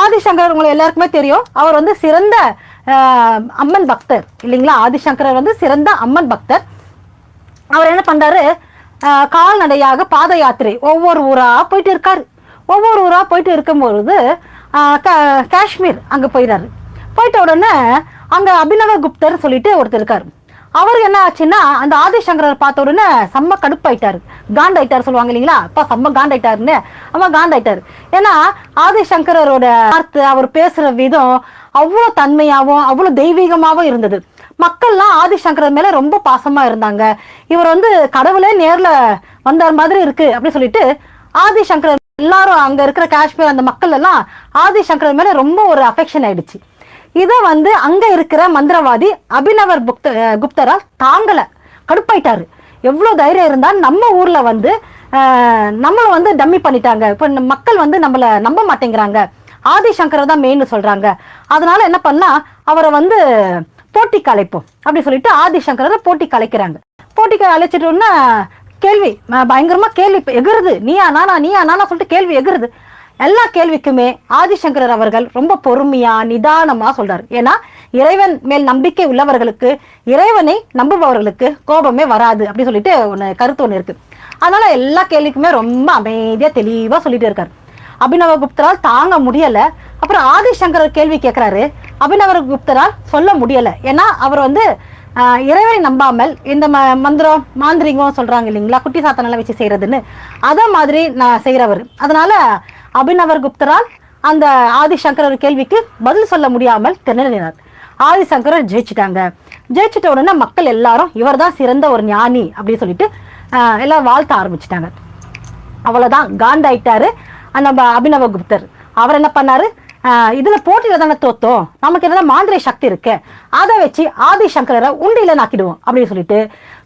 ஆதிசங்கரர் உங்களுக்கு எல்லாருக்குமே தெரியும். அவர் வந்து சிறந்த அம்மன் பக்தர். இல்லைங்களா? ஆதிசங்கரர் வந்து சிறந்த அம்மன் பக்தர். அவர் என்ன பண்றாரு? கால்நடையாக பாத யாத்திரை ஒவ்வொரு ஊரா போயிட்டு இருக்காரு. ஒவ்வொரு ஊரா போயிட்டு இருக்கும்பொழுது காஷ்மீர் அங்கே போயிடாரு போயிட்ட உடனே அங்கே அபிநவ குப்தர் சொல்லிட்டு ஒருத்தர் இருக்காரு. அவருக்கு என்ன ஆச்சுன்னா அந்த ஆதிசங்கரர் பார்த்த உடனே செம்ம கடுப்பாயிட்டாரு. காண்டாயிட்டாரு சொல்லுவாங்க இல்லைங்களா? அப்பா செம்ம காண்டாயிட்டாருன்னு. அம்மா காண்டாயிட்டாரு. ஏன்னா ஆதிசங்கரோட வார்த்தை அவர் பேசுற விதம் அவ்வளோ தன்மையாகவும் அவ்வளோ தெய்வீகமாகவும் இருந்தது. மக்கள்லாம் ஆதிசங்கரர் மேல ரொம்ப பாசமா இருந்தாங்க. இவர் வந்து கடவுளே நேர்ல வந்தார் மாதிரி இருக்கு. அப்படி சொல்லிட்டு ஆதிசங்கரர் எல்லாரும் அங்க இருக்கிற காஷ்மீர் அந்த மக்கள் எல்லாம் ஆதிசங்கரர் மேல ரொம்ப ஒரு அஃபெக்ஷன் ஆயிடுச்சு. இதை வந்து அங்க இருக்கிற மந்திரவாதி அபினவர் புக்த குப்தரா குப்தரால் தாங்கல கடுப்பாயிட்டாரு. எவ்வளவு தைரியம் இருந்தால் நம்ம ஊர்ல வந்து நம்மளை வந்து டம்மி பண்ணிட்டாங்க. இப்போ மக்கள் வந்து நம்மளை நம்ப மாட்டேங்கிறாங்க. ஆதிசங்கரை தான் மெயின் சொல்றாங்க. அதனால என்ன பண்ணா அவரை வந்து போட்டி கலைப்போம் அப்படி சொல்லிட்டு ஆதிசங்கரை போட்டிக்கு அழைக்கிறாங்க. போட்டிக்கு அழைச்சிட்டோன்னா கேள்வி பயங்கரமாக பயங்கரமா கேள்வி இப்ப எகுறுது. நீயா நானா நீயா நானா சொல்லிட்டு கேள்வி எகுறுது. எல்லா கேள்விக்குமே ஆதிசங்கரர் அவர்கள் ரொம்ப பொறுமையா நிதானமா சொல்றாரு. ஏன்னா இறைவன் மேல் நம்பிக்கை உள்ளவர்களுக்கு இறைவனை நம்புபவர்களுக்கு கோபமே வராது அப்படின்னு சொல்லிட்டு ஒன்று கருத்து ஒன்று இருக்கு. அதனால எல்லா கேள்விக்குமே ரொம்ப அமைதியா தெளிவா சொல்லிட்டு இருக்காரு. அபிநவ குப்தரால் தாங்க முடியல. அப்புறம் ஆதிசங்கரர் கேள்வி கேட்கிறாரு அபிநவ குப்தரால் சொல்ல முடியல. ஏன்னா அவர் வந்து இறைவனை நம்பாமல் இந்த ம- மந்திரம் மாந்திரிகம் சொல்றாங்க இல்லைங்களா? குட்டி சாத்தனெல்லாம் வச்சு செய்யறதுன்னு. அதை மாதிரி நான் செய்கிறவர் அதனால அபிநவர் குப்தரால் அந்த ஆதிசங்கரர் கேள்விக்கு பதில் சொல்ல முடியாமல் திணறினார். ஆதிசங்கரர் ஜெயிச்சிட்டாங்க. ஜெயிச்சிட்ட உடனே மக்கள் எல்லாரும் இவர்தான் சிறந்த ஒரு ஞானி அப்படின்னு சொல்லிட்டு எல்லாம் வாழ்த்த ஆரம்பிச்சிட்டாங்க. அவ்வளோதான் காண்டாயிட்டாரு அந்த நம்ம அபினவ குப்தர் அவர் என்ன பண்ணாரு? இதில் இதுல போட்டியில தானே தோத்தோம். நமக்கு என்ன மாந்திரை சக்தி இருக்கு. அதை வச்சு ஆதிசங்கரரை உண்டியில நாக்கிடுவோம் அப்படின்னு சொல்லிட்டு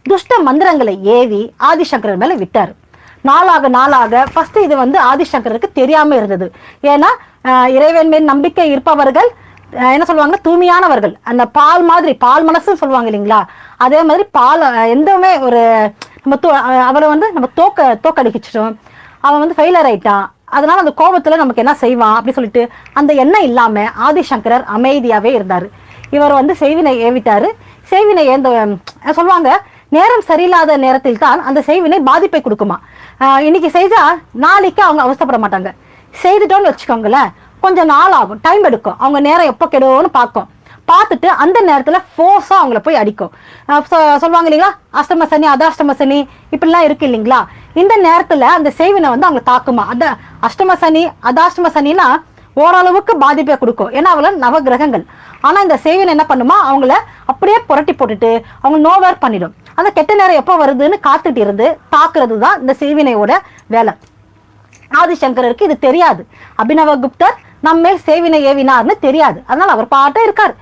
துஷ்ட மந்திரங்களை ஏவி ஆதிசங்கரர் மேல விட்டாரு. நாளாக நாளாக ஃபர்ஸ்ட் இது வந்து ஆதிசங்கருக்கு தெரியாம இருந்தது. ஏன்னா இறைவன் மேல் நம்பிக்கை இருப்பவர்கள் என்ன சொல்லுவாங்க? தூய்மையானவர்கள். அந்த பால் மாதிரி பால் மனசுன்னு சொல்லுவாங்க இல்லைங்களா? அதே மாதிரி பால் எந்தவுமே ஒரு நம்ம தோ- அவளை வந்து நம்ம தோக்க தோக்கடிச்சிட்டோம் அவன் வந்து ஃபெயிலர் ஆயிட்டான். அதனால அந்த கோபத்துல நமக்கு என்ன செய்வான் அப்படின்னு சொல்லிட்டு அந்த எண்ணம் இல்லாம ஆதிசங்கரர் அமைதியாவே இருந்தாரு. இவர் வந்து செய்வினை ஏவிட்டாரு. செய்வினை ஏந்த சொல்லுவாங்க நேரம் சரியில்லாத நேரத்தில் தான் அந்த செய்வினை பாதிப்பை கொடுக்குமா? இன்னைக்கு செய்தா நாளைக்கு அவங்க அவஸ்தைப்பட மாட்டாங்க. செய்துட்டோம்னு வச்சுக்கோங்களேன் கொஞ்சம் நாள் ஆகும் டைம் எடுக்கும். அவங்க நேரம் எப்போ கெடுவோன்னு பார்க்கும். பார்த்துட்டு அந்த நேரத்தில் ஃபோர்ஸாக அவங்கள போய் அடிக்கும். சொ- சொல்லுவாங்க இல்லைங்களா? அஷ்டம சனி அதாஷ்டம சனி இப்படிலாம் இருக்கு இல்லைங்களா? இந்த நேரத்தில் அந்த செய்வினை வந்து அவங்க தாக்குமா? அந்த அஷ்டம சனி அதாஷ்டம சனினா ஓரளவுக்கு பாதிப்பை கொடுக்கும். ஏன்னா அவங்கள நவகிரகங்கள். ஆனால் இந்த செய்வினை என்ன பண்ணுமா? அவங்கள அப்படியே புரட்டி போட்டுட்டு அவங்க நோவேர் பண்ணிடும். அந்த கெட்ட நேரம் எப்போ வருதுன்னு காத்துட்டு இருந்து தாக்குறது தான் இந்த சேவினையோட வேலை. ஆதிசங்கரருக்கு இது தெரியாது. அபினவ குப்தர் நம்மேல் சேவினை ஏவினார்னு தெரியாது. அதனால அவர் பாட்டே இருக்கார்.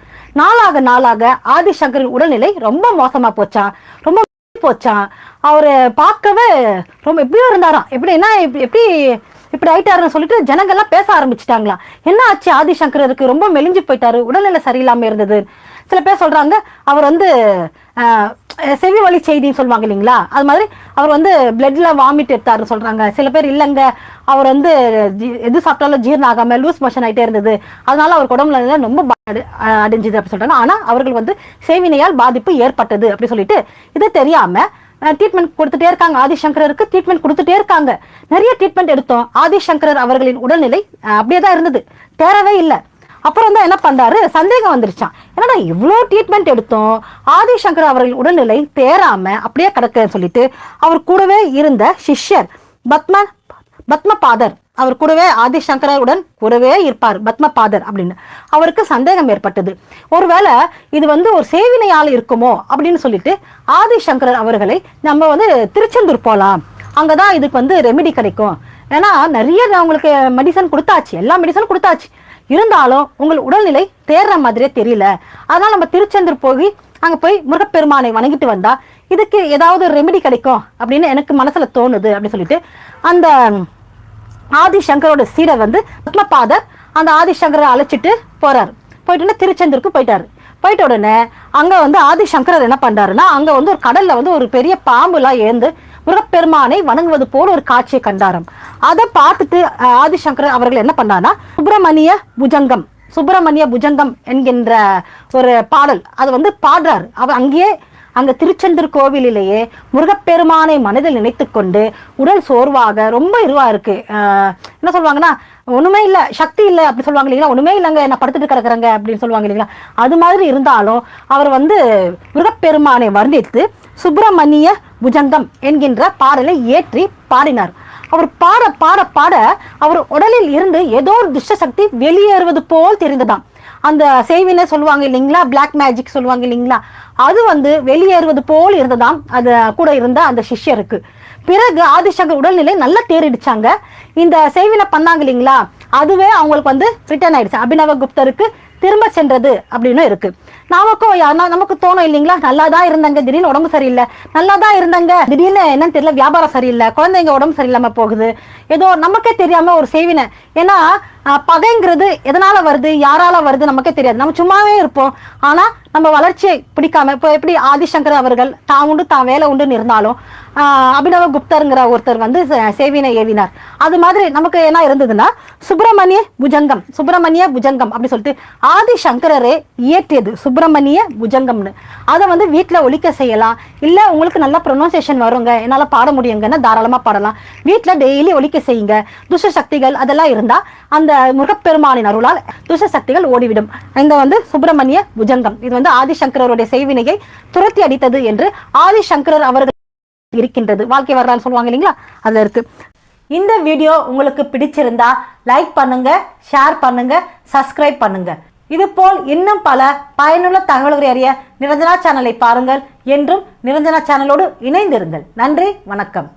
நாளாக நாளாக ஆதிசங்கரின் உடல்நிலை ரொம்ப மோசமா போச்சா? ரொம்ப போச்சான் அவரு பார்க்கவே ரொம்ப எப்படியோ இருந்தாராம். எப்படின்னா இப்படி எப்படி இப்படி ஆயிட்டாருன்னு சொல்லிட்டு ஜனங்கள்லாம் பேச ஆரம்பிச்சிட்டாங்களா? என்ன ஆச்சு? ஆதிசங்கரருக்கு ரொம்ப மெலிஞ்சு போயிட்டாரு. உடல்நிலை சரியில்லாம இருந்தது. சில பேர் சொல்றாங்க அவர் வந்து செவி வழி செய்தின்னு சொல்லுவாங்க இல்லைங்களா? அது மாதிரி அவர் வந்து பிளட்ல வாமிட் எடுத்தாருன்னு சொல்றாங்க. சில பேர் இல்லைங்க அவர் வந்து எது சாப்பிட்டாலும் ஜீரணம் ஆகாம லூஸ் மோஷன் ஆகிட்டே இருந்தது. அதனால அவர் உடம்புல ரொம்ப அடைஞ்சது அடி- அடைஞ்சுது சொல்றாங்க. ஆனா அவர்கள் வந்து சேவினையால் பாதிப்பு ஏற்பட்டது அப்படின்னு சொல்லிட்டு இது தெரியாம ட்ரீட்மெண்ட் கொடுத்துட்டே இருக்காங்க. ஆதிசங்கரருக்கு ட்ரீட்மெண்ட் கொடுத்துட்டே இருக்காங்க. நிறைய ட்ரீட்மெண்ட் எடுத்தோம். ஆதிசங்கரர் அவர்களின் உடல்நிலை அப்படியே தான் இருந்தது. தேரவே இல்லை. அப்புறம் தான் என்ன பண்றாரு? சந்தேகம் வந்துருச்சான் என்னடா இவ்வளோ ட்ரீட்மெண்ட் எடுத்தோம்? ஆதிசங்கர் அவர்கள் உடல்நிலை தேராம அப்படியே கிடக்குன்னு சொல்லிட்டு அவர் கூடவே இருந்த சிஷ்யர் பத்ம பத்மபாதர் அவர் கூடவே ஆதிசங்கரருடன் கூடவே இருப்பார் பத்மபாதர் அப்படின்னு. அவருக்கு சந்தேகம் ஏற்பட்டது. ஒருவேளை இது வந்து ஒரு சேவினையால் இருக்குமோ அப்படின்னு சொல்லிட்டு ஆதிசங்கரர் அவர்களை நம்ம வந்து திருச்செந்தூர் போலாம். அங்கதான் இதுக்கு வந்து ரெமெடி கிடைக்கும். ஏன்னா நிறைய அவங்களுக்கு மெடிசன் கொடுத்தாச்சு. எல்லா மெடிசனும் கொடுத்தாச்சு. இருந்தாலும் உங்கள் உடல்நிலை தேர்ற மாதிரியே தெரியல. அதனால நம்ம திருச்செந்தூர் போய் அங்க போய் முருகப்பெருமானை வணங்கிட்டு வந்தா இதுக்கு ஏதாவது ரெமெடி கிடைக்கும் அப்படின்னு எனக்கு மனசுல தோணுது அப்படின்னு சொல்லிட்டு அந்த ஆதிசங்கரோட சீடர் வந்து பத்மபாதர் அந்த ஆதிசங்கரை அழைச்சிட்டு போறாரு. போயிட்டு திருச்செந்தூருக்கு போயிட்டாரு. போயிட்ட உடனே அங்க வந்து ஆதிசங்கரர் என்ன பண்றாருன்னா அங்க வந்து ஒரு கடல்ல வந்து ஒரு பெரிய பாம்புலாம் ஏந்து முருகப்பெருமானை வணங்குவது போல ஒரு காட்சியை கண்டாராம். அதை பார்த்துட்டு ஆதிசங்கர் அவர்கள் என்ன பண்ணானா சுப்பிரமணிய புஜங்கம் சுப்பிரமணிய புஜங்கம் என்கின்ற ஒரு பாடல் அது வந்து பாடுறாரு. அவர் அங்கேயே அங்கு திருச்செந்தூர் கோவிலிலேயே முருகப்பெருமானை மனதில் நினைத்துக்கொண்டு உடல் சோர்வாக ரொம்ப இதுவா இருக்கு. என்ன சொல்லுவாங்கன்னா ஒண்ணுமே இல்ல சக்தி இல்ல அப்படி சொல்லுவாங்க இல்லைங்களா? ஒண்ணுமே இல்லைங்க நான் படுத்துட்டு கிடக்குறேங்க அப்படின்னு சொல்லுவாங்க இல்லைங்களா? அது மாதிரி இருந்தாலும் அவர் வந்து முருகப்பெருமானை வர்ணித்து சுப்பிரமணிய புஜங்கம் என்கின்ற பாடலை ஏற்றி பாடினார். அவர் பாட பாட பாட அவர் உடலில் இருந்து ஏதோ ஒரு துஷ்ட சக்தி வெளியேறுவது போல் தெரிந்ததாம். அந்த செய்வினை சொல்லுவாங்க இல்லைங்களா? பிளாக் மேஜிக் சொல்லுவாங்க இல்லைங்களா? அது வந்து வெளியேறுவது போல் இருந்ததாம். அது கூட இருந்த அந்த சிஷ்யருக்கு. பிறகு ஆதிசங்கர் உடல்நிலை நல்லா தேறிடுச்சாங்க. இந்த செய்வினை பண்ணாங்க இல்லைங்களா? அதுவே அவங்களுக்கு வந்து ரிட்டர்ன் ஆயிடுச்சு. அபினவ குப்தருக்கு திரும்ப சென்றது அப்படின்னு இருக்கு. நமக்கும் நமக்கு தோணும் இல்லைங்களா? நல்லா தான் இருந்தாங்க திடீர்னு உடம்பு சரியில்லை. நல்லா தான் இருந்தாங்க திடீர்னு என்னன்னு தெரியல வியாபாரம் சரியில்லை குழந்தைங்க உடம்பு சரியில்லாம போகுது. ஏதோ நமக்கே தெரியாம ஒரு செய்வினை ஏன்னா பகைங்கிறது எதனால வருது யாரால வருது நமக்கே தெரியாது. நம்ம சும்மாவே இருப்போம். ஆனா நம்ம வளர்ச்சியை பிடிக்காம இப்போ எப்படி ஆதிசங்கர் அவர்கள் தான் உண்டு தான் வேலை உண்டுன்னு இருந்தாலும் ஆஹ், அபினவ குப்தருங்கிற ஒருத்தர் வந்து சேவினை ஏவினார். அது மாதிரி நமக்கு என்ன இருந்ததுன்னா சுப்பிரமணிய புஜங்கம் சுப்பிரமணிய புஜங்கம் அப்படின்னு சொல்லிட்டு ஆதிசங்கரரே இயற்றியது. சுப்பிரமணிய புஜங்கம்னு. அதை வந்து வீட்டில் ஒழிக்க செய்யலாம். இல்லை உங்களுக்கு நல்லா ப்ரொனவுன்சேஷன் வருங்க. என்னால் பாட முடியுங்கன்னா தாராளமாக பாடலாம். வீட்டில் டெய்லி ஒழிக்க செய்யுங்க. துஷ சக்திகள் அதெல்லாம் இருந்தால் அந்த முருகப்பெருமானின் அருளால் துஷ சக்திகள் ஓடிவிடும். இந்த வந்து சுப்பிரமணிய புஜங்கம். இது வந்து ஆதிசங்கரருடைய செய்வினையை துரத்தி அடித்தது என்று ஆதிசங்கரர் அவர்கள் இருக்கின்றது. வாழ்க்கை வரலாறு சொல்லுவாங்க இல்லைங்களா? அதுல இருக்கு. இந்த வீடியோ உங்களுக்கு பிடிச்சிருந்தா லைக் பண்ணுங்க ஷேர் பண்ணுங்க சப்ஸ்கிரைப் பண்ணுங்க. இது போல் இன்னும் பல பயனுள்ள தகவல்களை அறிய நிரஞ்சனா சேனலை பாருங்கள் என்றும் நிரஞ்சனா சேனலோடு இணைந்திருங்கள். நன்றி வணக்கம்.